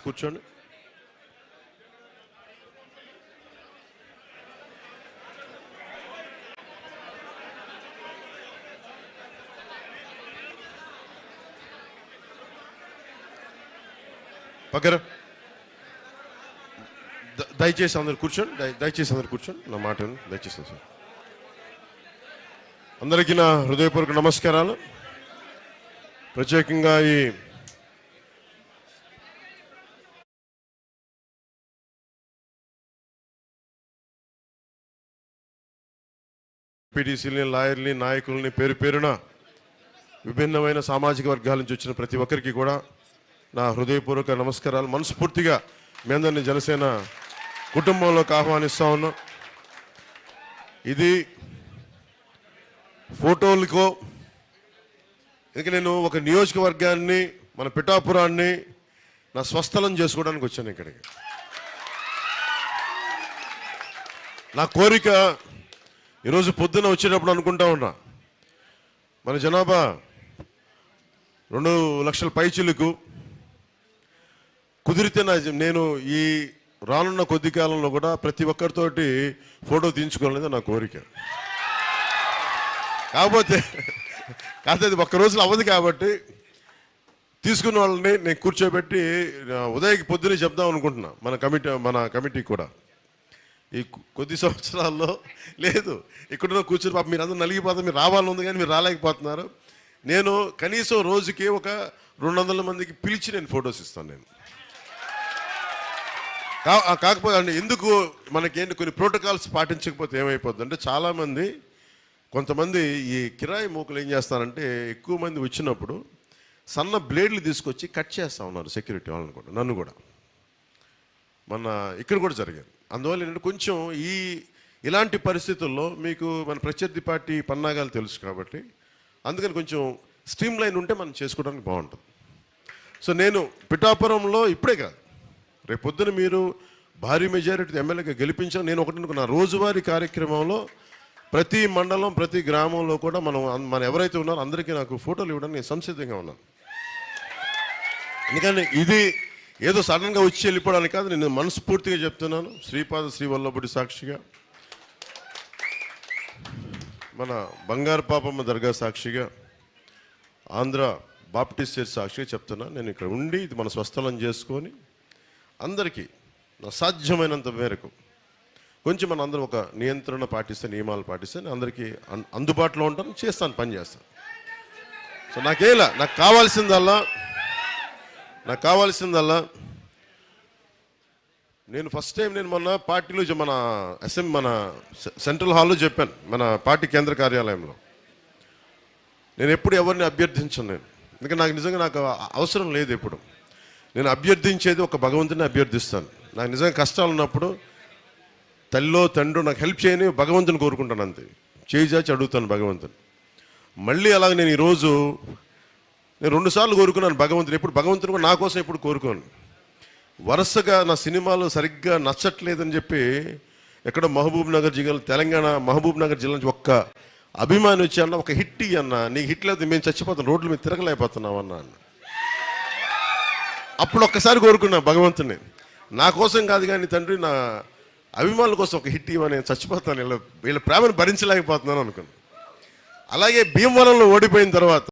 కూర్చోండి పక్కన దయచేసి అందరు కూర్చోండి దయచేసి అందరు కూర్చోండి నా మాట దయచేసి సార్ అందరికీ నా హృదయపూర్వక నమస్కారాలు ప్రత్యేకంగా ఈ పీటీసీలని లాయర్ని నాయకుల్ని పేరు పేరున విభిన్నమైన సామాజిక వర్గాల నుంచి వచ్చిన ప్రతి ఒక్కరికి కూడా నా హృదయపూర్వక నమస్కారాలు. మనస్ఫూర్తిగా మీ అందరినీ జనసేన కుటుంబంలోకి ఆహ్వానిస్తా ఉన్నా. ఇది ఫోటోలకో ఇంక నేను ఒక నియోజకవర్గాన్ని మన పిఠాపురాన్ని నా స్వస్థలం చేసుకోవడానికి వచ్చాను ఇక్కడికి. నా కోరిక ఈరోజు పొద్దున వచ్చేటప్పుడు అనుకుంటా ఉన్నా. మన జనాభా రెండు లక్షల పైచిలకు కుదిరితే నా నేను ఈ రానున్న కొద్ది కాలంలో కూడా ప్రతి ఒక్కరితోటి ఫోటో తీయించుకోవాలనేది నా కోరిక. కాకపోతే కాకపోతే అది ఒక్క రోజులో అవ్వదు కాబట్టి తీసుకున్న వాళ్ళని నేను కూర్చోబెట్టి ఉదయకి పొద్దునే చెప్దాం అనుకుంటున్నా మన కమిటీ మన కమిటీ కూడా. ఈ కొద్ది సంవత్సరాల్లో లేదు. ఇక్కడ కూర్చుని పాప మీరు అందరూ నలిగిపోతారు మీరు రావాలని ఉంది కానీ మీరు రాలేకపోతున్నారు. నేను కనీసం రోజుకి ఒక రెండు వందల మందికి పిలిచి నేను ఫొటోస్ ఇస్తాను నేను. కాకపోతే అంటే ఎందుకు మనకేంటి కొన్ని ప్రోటోకాల్స్ పాటించకపోతే ఏమైపోద్ది అంటే చాలామంది కొంతమంది ఈ కిరాయి మూకలు ఏం చేస్తారంటే ఎక్కువ మంది వచ్చినప్పుడు సన్న బ్లేడ్లు తీసుకొచ్చి కట్ చేస్తా ఉన్నారు సెక్యూరిటీ వాళ్ళని కూడా నన్ను కూడా. మన ఇక్కడ కూడా జరిగింది అందువల్ల ఏంటంటే కొంచెం ఈ ఇలాంటి పరిస్థితుల్లో మీకు మన ప్రత్యర్థి పార్టీ పన్నాగాలు తెలుసు కాబట్టి అందుకని కొంచెం స్ట్రీమ్ లైన్ ఉంటే మనం చేసుకోవడానికి బాగుంటుంది. సో నేను పిఠాపురంలో ఇప్పుడే కాదు. రేపు పొద్దున మీరు భారీ మెజారిటీ ఎమ్మెల్యేగా గెలిపించాను నేను ఒకటి అనుకున్నా. రోజువారీ కార్యక్రమంలో ప్రతి మండలం ప్రతి గ్రామంలో కూడా మనం మనం మన ఎవరైతే ఉన్నారో అందరికీ నాకు ఫోటోలు ఇవ్వడానికి నేను సంసిద్ధంగా ఉన్నాను. ఎందుకంటే ఇది ఏదో సడన్గా వచ్చి వెళ్ళిపోవడానికి కాదు నేను మనస్ఫూర్తిగా చెప్తున్నాను. శ్రీపాద శ్రీవల్లభుడి సాక్షిగా మన బంగారు పాపమ్మ దర్గా సాక్షిగా ఆంధ్ర బాప్టిస్ట్ చర్చ్ సాక్షిగా చెప్తున్నా. నేను ఇక్కడ ఉండి ఇది మన స్వస్థలం చేసుకొని అందరికీ నా సాధ్యమైనంత మేరకు కొంచెం మన అందరం ఒక నియంత్రణ పాటిస్తే నియమాలు పాటిస్తే నేను అందరికీ అన్- అందుబాటులో ఉంటాను చేస్తాను పని చేస్తాను. సో నాకేలా నాకు కావాల్సిందల్లా నాకు కావాల్సిందల్లా నేను ఫస్ట్ టైం నేను మొన్న పార్టీలో మన అసెంబ్లీ మన సె- సెంట్రల్ హాల్లో చెప్పాను మన పార్టీ కేంద్ర కార్యాలయంలో. నేను ఎప్పుడు ఎవరిని అభ్యర్థించను నేను. ఎందుకంటే నాకు నిజంగా నాకు అవసరం లేదు ఎప్పుడు. నేను అభ్యర్థించేది ఒక భగవంతుని అభ్యర్థిస్తాను. నాకు నిజంగా కష్టాలు ఉన్నప్పుడు తల్లిలో తండ్రి నాకు హెల్ప్ చేయని భగవంతుని కోరుకుంటాను అంతే. చేయి చాచి అడుగుతాను భగవంతుని. మళ్ళీ అలాగే నేను ఈరోజు నేను రెండుసార్లు కోరుకున్నాను భగవంతుని. ఎప్పుడు భగవంతుని కూడా నా కోసం ఎప్పుడు కోరుకోను. వరుసగా నా సినిమాలు సరిగ్గా నచ్చట్లేదని చెప్పి ఎక్కడ మహబూబ్ నగర్ జిల్లా తెలంగాణ మహబూబ్ నగర్ జిల్లా నుంచి ఒక్క అభిమాని వచ్చి అన్న ఒక హిట్ అన్న నీకు హిట్ లేదు మేము చచ్చిపోతాం రోడ్ల మీద తిరగలేకపోతున్నాం అన్న అన్న. అప్పుడు ఒక్కసారి కోరుకున్నా భగవంతుని. నా కోసం కాదు కానీ తండ్రి నా అభిమానుల కోసం ఒక హిట్ ఇవ్వని నేను చచ్చిపోతాను. వీళ్ళ వీళ్ళ ప్రేమను భరించలేకపోతున్నాను అనుకున్నాను అలాగే భీమవరంలో ఓడిపోయిన తర్వాత